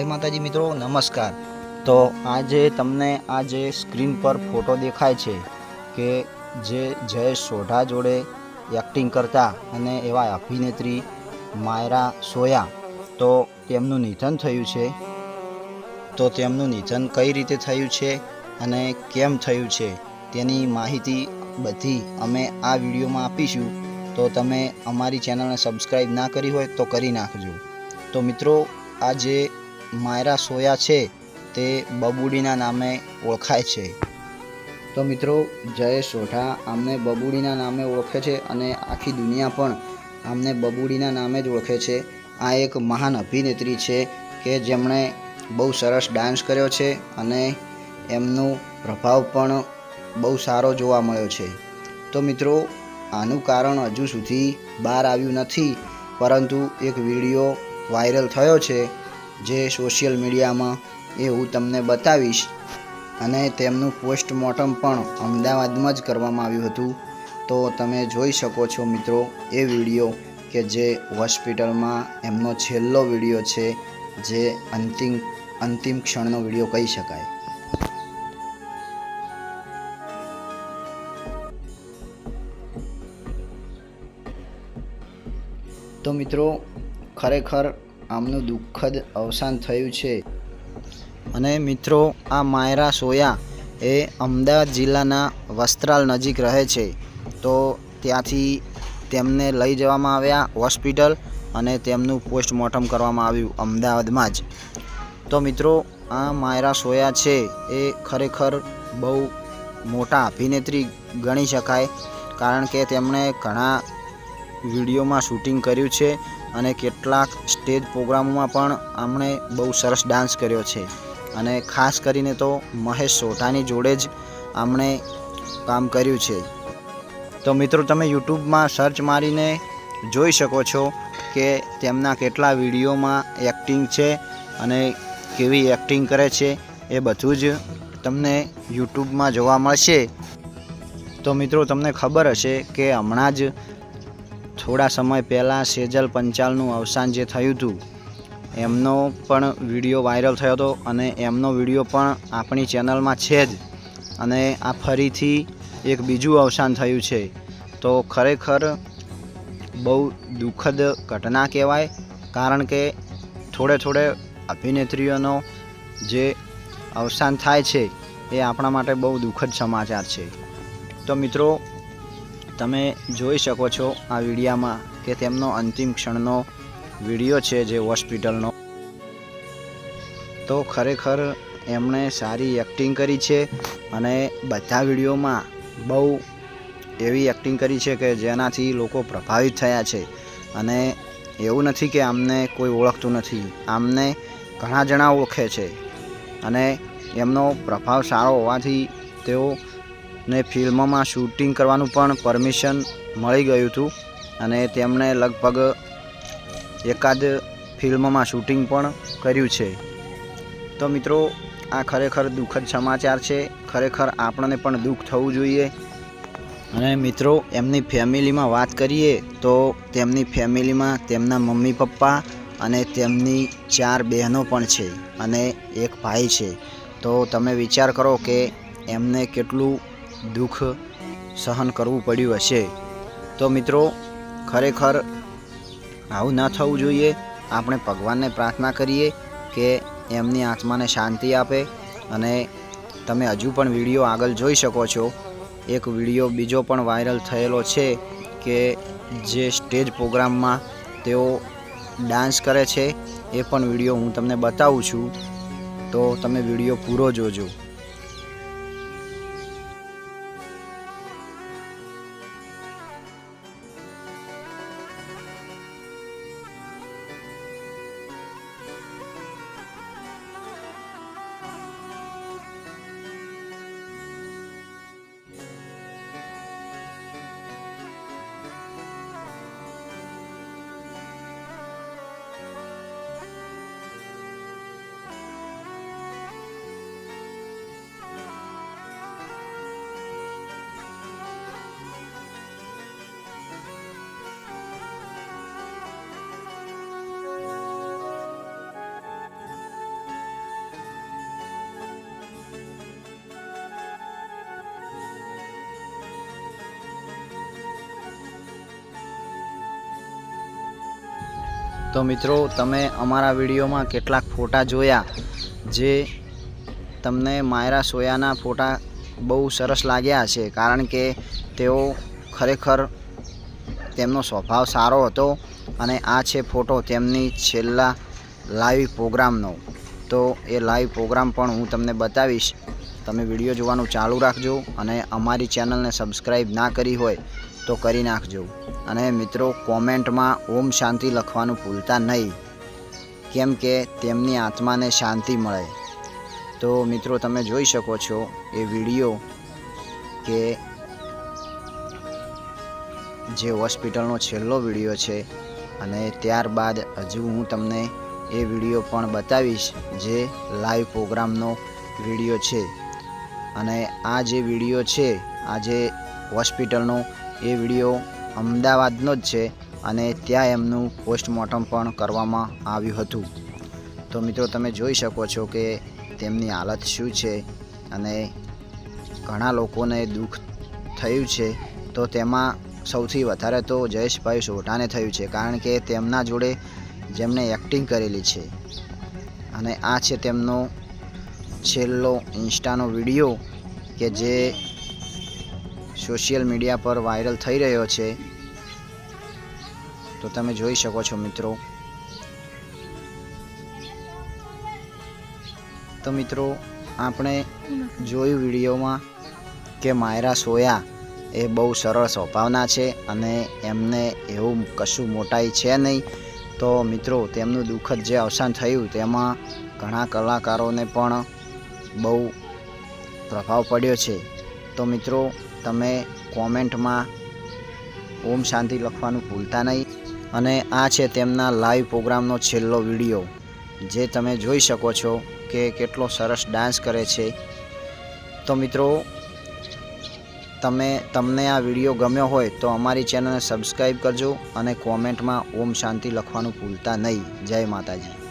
જય માતાજી મિત્રો, નમસ્કાર. તો આજે તમને આ જે સ્ક્રીન પર ફોટો દેખાય છે કે જે જયેશ સોઢા જોડે એક્ટિંગ કરતા અને એવા અભિનેત્રી માયરા સોયા, તો તેમનું નિધન થયું છે. તો તેમનું નિધન કઈ રીતે થયું છે અને કેમ થયું છે તેની માહિતી બધી અમે આ વિડીયોમાં આપીશું. તો તમે અમારી ચેનલને સબસ્ક્રાઈબ ના કરી હોય તો કરી નાખજો. તો મિત્રો, આ જે માયરા સોયા છે તે બબુડીના નામે ઓળખાય છે. તો મિત્રો જયેશ સોઢા. આમને બબુડીના નામે ઓળખે છે અને આખી દુનિયા પણ આમને બબુડીના નામે જ ઓળખે છે. આ એક મહાન અભિનેત્રી છે કે જેમણે બહુ સરસ ડાન્સ કર્યો છે અને એમનો પ્રભાવ પણ બહુ સારો જોવા મળ્યો છે. તો મિત્રો, આનું કારણ હજુ સુધી બહાર આવ્યું નથી, પરંતુ એક વીડિયો વાયરલ થયો છે જે સોશિયલ મીડિયામાં એ હું તમને બતાવીશ અને તેમનું પોસ્ટમોર્ટમ પણ અમદાવાદમાં જ કરવામાં આવ્યું હતું. તો તમે જોઈ શકો છો મિત્રો એ વીડિયો કે જે હોસ્પિટલમાં એમનો છેલ્લો વીડિયો છે, જે અંતિમ અંતિમ ક્ષણનો વીડિયો કહી શકાય. તો મિત્રો ખરેખર આમનું દુઃખદ અવસાન થયું છે. અને મિત્રો, આ માયરા સોયા એ અમદાવાદ જિલ્લાના વસ્ત્રાલ નજીક રહે છે. તો ત્યાંથી તેમને લઈ જવામાં આવ્યા હોસ્પિટલ અને તેમનું પોસ્ટમોર્ટમ કરવામાં આવ્યું અમદાવાદમાં જ. તો મિત્રો, આ માયરા સોયા છે એ ખરેખર બહુ મોટા અભિનેત્રી ગણી શકાય, કારણ કે તેમણે ઘણા વિડીયોમાં શૂટિંગ કર્યું છે અને કેટલાક સ્ટેજ પ્રોગ્રામોમાં પણ આમણે બહુ સરસ ડાન્સ કર્યો છે. અને ખાસ કરીને તો મહેશ સોઢાની જોડે જ આમણે કામ કર્યું છે. તો મિત્રો તમે યુટ્યુબમાં સર્ચ મારીને જોઈ શકો છો કે તેમના કેટલા વિડીયોમાં એક્ટિંગ છે અને કેવી એક્ટિંગ કરે છે એ બધું જ તમને યુટ્યુબમાં જોવા મળશે. તો મિત્રો તમને ખબર હશે કે હમણાં જ થોડા સમય પહેલાં સેજલ પંચાલનું અવસાન જે થયું હતું, એમનો પણ વીડિયો વાયરલ થયો હતો અને એમનો વીડિયો પણ આપણી ચેનલમાં છે જ. અને આ ફરીથી એક બીજું અવસાન થયું છે. તો ખરેખર બહુ દુઃખદ ઘટના કહેવાય, કારણ કે થોડે થોડે અભિનેત્રીઓનો જે અવસાન થાય છે, એ આપણા માટે બહુ દુઃખદ સમાચાર છે. તો મિત્રો તમે જોઈ શકો છો આ વિડીયામાં કે તેમનો અંતિમ ક્ષણનો વીડિયો છે જે હોસ્પિટલનો. તો ખરેખર એમણે સારી એક્ટિંગ કરી છે અને બધા વિડીયોમાં બહુ એવી એક્ટિંગ કરી છે કે જેનાથી લોકો પ્રભાવિત થયા છે. અને એવું નથી કે આમને કોઈ ઓળખતું નથી. આમને ઘણા જણા ઓળખે છે. અને એમનો પ્રભાવ સારો હોવાથી તેઓને ફિલ્મમાં શૂટિંગ કરવાનું પણ પરમિશન મળી ગયું હતું અને તેમણે લગભગ એકાદ ફિલ્મમાં શૂટિંગ પણ કર્યું છે. તો મિત્રો, આ ખરેખર દુઃખદ સમાચાર છે. ખરેખર આપણને પણ દુઃખ થવું જોઈએ. અને મિત્રો, એમની ફેમિલીમાં વાત કરીએ તો તેમની ફેમિલીમાં તેમના મમ્મી પપ્પા અને તેમની ચાર બહેનો પણ છે અને એક ભાઈ છે. તો તમે વિચાર કરો કે એમને કેટલું દુઃખ સહન કરવું પડ્યું હશે. તો મિત્રો, ખરેખર આવું ન થવું જોઈએ. આપણે ભગવાનને પ્રાર્થના કરીએ કે એમની આત્માને શાંતિ આપે અને તમે હજુ પણ વીડિયો આગળ જોઈ શકો છો. એક વીડિયો બીજો પણ વાયરલ થયેલો છે કે જે સ્ટેજ પ્રોગ્રામમાં તેઓ ડાન્સ કરે છે. એ પણ વીડિયો હું તમને બતાવું છું. તો તમે વીડિયો પૂરો જોજો. તો મિત્રો, તમે અમારા વિડીયોમાં કેટલાક ફોટા જોયા જે તમને માયરા સોયાના ફોટા બહુ સરસ લાગ્યા છે કારણ કે તેઓ ખરેખર તેમનો સ્વભાવ સારો હતો અને આ છે ફોટો તેમની છેલ્લા લાઈવ પ્રોગ્રામનો. તો એ લાઈવ પ્રોગ્રામ પણ હું તમને બતાવીશ. તમે વીડિયો જોવાનું ચાલુ રાખજો અને અમારી ચેનલને સબસ્ક્રાઈબ ના કરી હોય તો કરી નાખજો. અને મિત્રો, કોમેન્ટમાં ઓમ શાંતિ લખવાનું ભૂલતા નહીં. કેમ કે તેમની આત્માને શાંતિ મળે. તો મિત્રો, તમે જોઈ શકો છો એ વીડિયો કે જે હોસ્પિટલનો છેલ્લો વીડિયો છે. અને ત્યારબાદ હજુ હું તમને એ વીડિયો પણ બતાવીશ જે લાઈવ પ્રોગ્રામનો વીડિયો છે. અને આ જે વીડિયો છે, આ જે હોસ્પિટલનો એ વીડિયો અમદાવાદનો જ છે અને ત્યાં એમનું પોસ્ટમોર્ટમ પણ કરવામાં આવ્યું હતું. તો મિત્રો, તમે જોઈ શકો છો કે તેમની હાલત શું છે અને ઘણા લોકોને દુઃખ થયું છે. તો તેમાં સૌથી વધારે તો જયેશભાઈ સોઢાને થયું છે, કારણ કે તેમના જોડે જેમણે એક્ટિંગ કરેલી છે અને આ છે તેમનો છેલ્લો ઇન્સ્ટાનો વીડિયો કે જે સોશિયલ મીડિયા પર વાયરલ થઈ રહ્યો છે. તો તમે જોઈ શકો છો મિત્રો. તો મિત્રો, આપણે જોયું વિડીયોમાં કે માયરા સોયા એ બહુ સરળ સ્વભાવના છે અને એમને એવું કશું મોટાઈ છે નહીં. તો મિત્રો, તેમનું દુઃખદ જે અવસાન થયું, તેમાં ઘણા કલાકારોને પણ બહુ પ્રભાવ પડ્યો છે. તો મિત્રો, તમે કોમેન્ટમાં ઓમ શાંતિ લખવાનું ભૂલતા નહીં. અને આ છે તેમના લાઈવ પ્રોગ્રામનો છેલ્લો વીડિયો, જે તમે જોઈ શકો છો કે કેટલો સરસ ડાન્સ કરે છે. તો મિત્રો, તમે, તમને આ વીડિયો ગમ્યો હોય તો અમારી ચેનલને સબસ્ક્રાઈબ કરજો અને કોમેન્ટમાં ઓમ શાંતિ લખવાનું ભૂલતા નહીં. જય માતાજી.